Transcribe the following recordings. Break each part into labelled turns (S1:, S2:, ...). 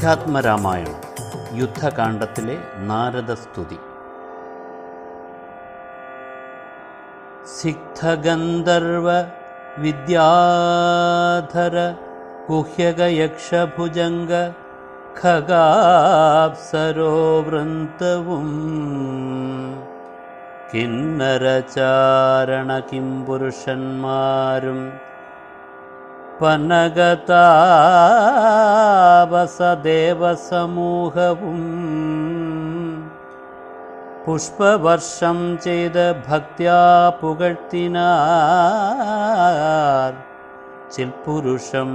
S1: അധ്യാത്മരാമായണം യുദ്ധകാണ്ഡത്തിലെ നാരദസ്തുതി. സിഗ്ധഗന്ധർവ വിദ്യാധര ഗുഹ്യകയക്ഷഭുജംഗ ഖഗാപ്സരോ വൃന്തവും കിന്നരചാരണ കിംപുരുഷന്മാരും वसदेवसमूहुम् पुष्पवर्षं चेद भक्त्या पुगल्तिना चिल्पुरुषं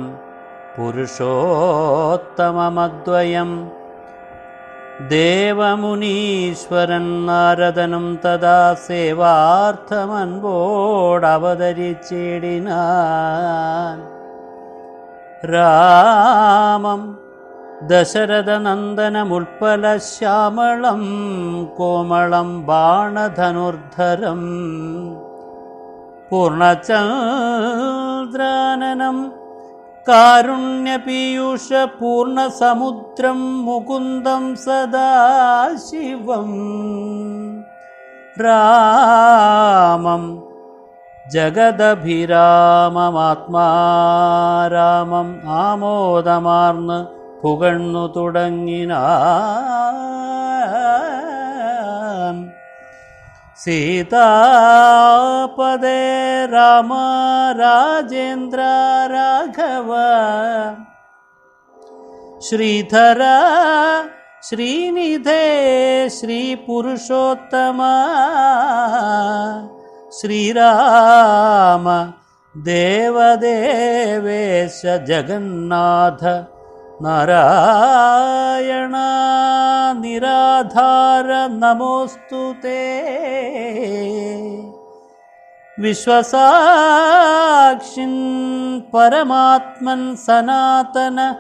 S1: पुरुषोत्तममद्वयं देवमुनीश्वरं नारदनं तदा सेवार्थमन्वोडावतरिचेडिना രാമം. ദശരഥനന്ദനമുൽപ്പലശ്യാമളം കോമളം ബാണധനുർധരം. പൂർണചന്ദ്രാനനം കാരുണ്യപീയൂഷ പൂർണസമുദ്രം മുകുന്ദം സദാശിവം. രാമം. ജഗദഭിരാമമാത്മാരാമം ആമോദമാർന്ന് പുകണ്ണു തുടങ്ങിനാൻ. സീതാപദേ രാമ രാജേന്ദ്ര രാഘവ. ശ്രീധര ശ്രീനിധേ ശ്രീപുരുഷോത്തമ श्रीराम देवदेवेश जगन्नाथ नारायणा निराधार नमोऽस्तु ते। विश्वसाक्षिन् परमात्मन् सनातन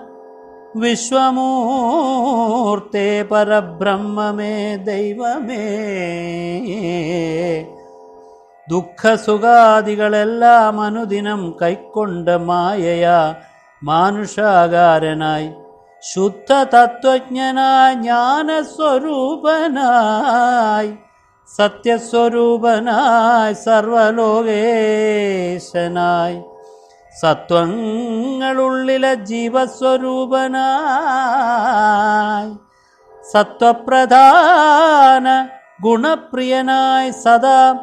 S1: विश्वमूर्ते परब्रह्म मे दैव मे। ദുഃഖസുഖാദികളെല്ലാം അനുദിനം കൈക്കൊണ്ട മായയാ മാനുഷാകാരനായി. ശുദ്ധ തത്വജ്ഞനായി ജ്ഞാനസ്വരൂപനായി. സത്യസ്വരൂപനായി സർവലോകേശനായി. സത്വങ്ങളുള്ളിലെ ജീവസ്വരൂപനായി. സത്വപ്രധാന ഗുണപ്രിയനായി സദാ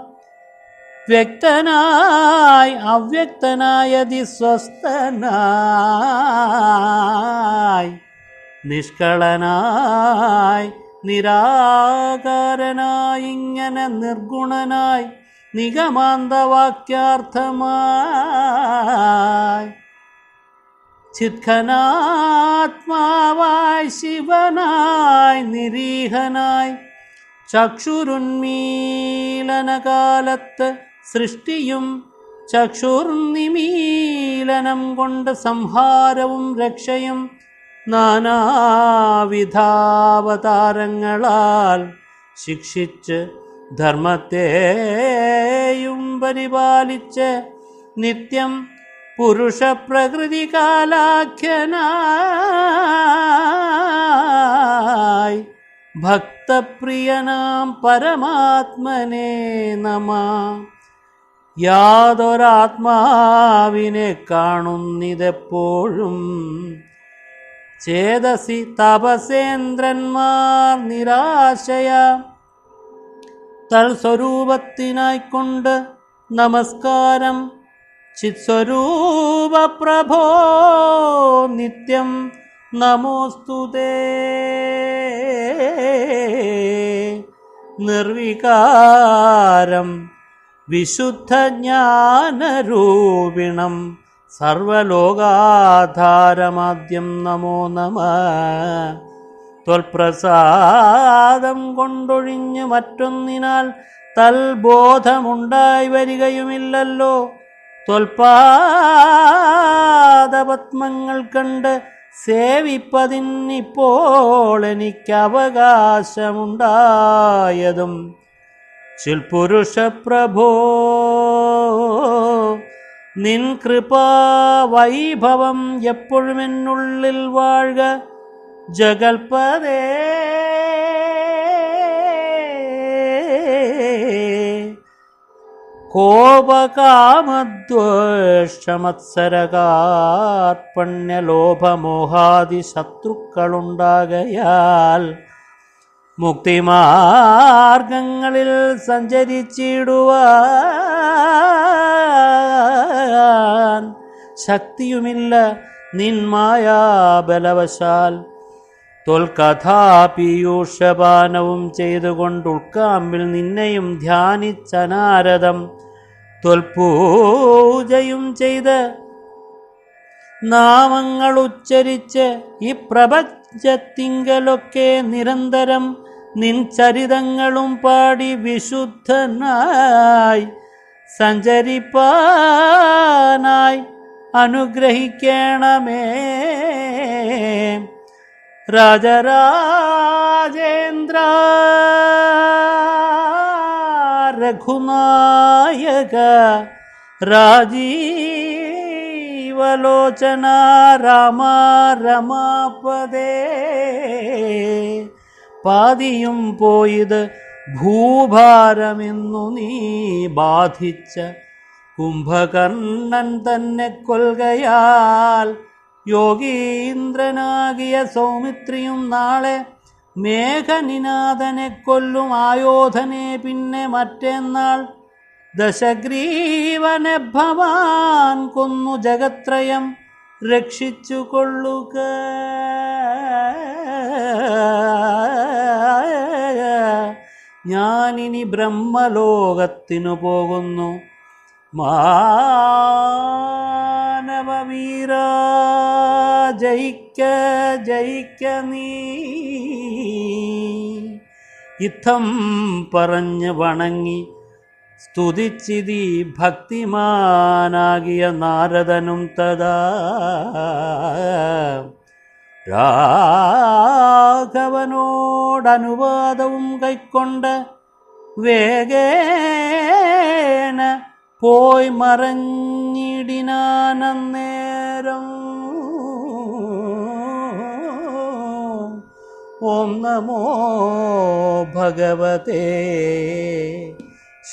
S1: വ്യക്തനായി അവ്യക്തനായതി സ്വസ്ഥനായി നിഷ്കളനായി നിരാകാരനായി ഇങ്ങനെ നിർഗുണനായി നിഗമാന്തവാക്യാർത്ഥമായി ചിത്ഖനാത്മാവായി ശിവനായി നിരീഹനായി ചക്ഷുരുന്മീലനകാലത്ത് സൃഷ്ടിയും ചക്ഷുർനിമീലനം കൊണ്ട് സംഹാരവും രക്ഷയും നാനാവിധാവതാരങ്ങളാൽ ശിക്ഷിച്ച് ധർമ്മത്തെയും പരിപാലിച്ച് നിത്യം പുരുഷപ്രകൃതി കാലാഖ്യനായി ഭക്തപ്രിയനാം പരമാത്മനേ നമ. യാതൊരാത്മാവിനെ കാണുന്നിതെപ്പോഴും. ചേതസി തപസേന്ദ്രന്മാർ നിരാശയ. തൽസ്വരൂപത്തിനായിക്കൊണ്ട് നമസ്കാരം. ചിത്സ്വരൂപ പ്രഭോ നിത്യം നമോസ്തുതേ നിർവികാരം. വിശുദ്ധജ്ഞാനരൂപിണം സർവലോകാധാരമാദ്യം നമോ നമ. ത്വൽപ്രസാദം കൊണ്ടൊഴിഞ്ഞ് മറ്റൊന്നിനാൽ തൽബോധമുണ്ടായി വരികയുമില്ലല്ലോ. ത്വൽപാദപത്മങ്ങൾ കണ്ട് സേവിപ്പതിന്നിപ്പോൾ എനിക്ക് അവകാശമുണ്ടായതും ചിൽപുരുഷപ്രഭോ നിൻ കൃപാ വൈഭവം എപ്പോഴും എന്നുള്ളിൽ വാഴുക ജഗൽപദേ കോപകാമദ്വേഷമത്സരകാർപ്പണ്യലോഭമോഹാദി ശത്രുക്കളുണ്ടാകയാൽ മുക്തിമാർഗങ്ങളിൽ സഞ്ചരിച്ചിടുവാൻ ശക്തിയുമില്ല നിന്മായാബലവശാൽ തൊൽകഥാപീയൂഷപാനവും ചെയ്തുകൊണ്ട് ഉൾക്കാമ്പിൽ നിന്നെയും ധ്യാനിച്ചനാരദം തൊൽപൂജയും ചെയ്ത് നാമങ്ങൾ ഉച്ചരിച്ച് ഈ പ്രപഞ്ചത്തിങ്കലൊക്കെ നിരന്തരം നിൻ ചരിതങ്ങളും പാടി വിശുദ്ധനായി സഞ്ചരിപ്പാനായി അനുഗ്രഹിക്കണമേ. രാജരാജേന്ദ്ര രഘുനായക രാജീവലോചന രാമ രമാപദേ പാതിയും പോയത് ഭൂഭാരമെന്നു നീ ബാധിച്ച കുംഭകർണൻ തന്നെ കൊൽകയാൽ യോഗീന്ദ്രനാകിയ സൗമിത്രിയും നാളെ മേഘനിനാഥനെ കൊല്ലും ആയോധനെ പിന്നെ മറ്റേന്നാൾ ദശഗ്രീവനെ ഭവാൻ കൊന്നു ജഗത്രയം രക്ഷിച്ചു കൊള്ളുക ഞാനിനി ബ്രഹ്മലോകത്തിനു പോകുന്നു. മാനവവീര ജയിക്ക ജയിക്ക നീ. ഇത്തം പറഞ്ഞു വണങ്ങി സ്തുതിച്ചിതി ഭക്തിമാനാകിയ നാരദനും തഥാ. രാഘവനോടനുവാദവും കൈക്കൊണ്ട് വേഗേന പോയി മറഞ്ഞിടിനാനന്നേരം. ഓം നമോ ഭഗവതേ.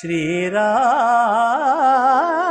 S1: ശ്രീരാമചന്ദ്ര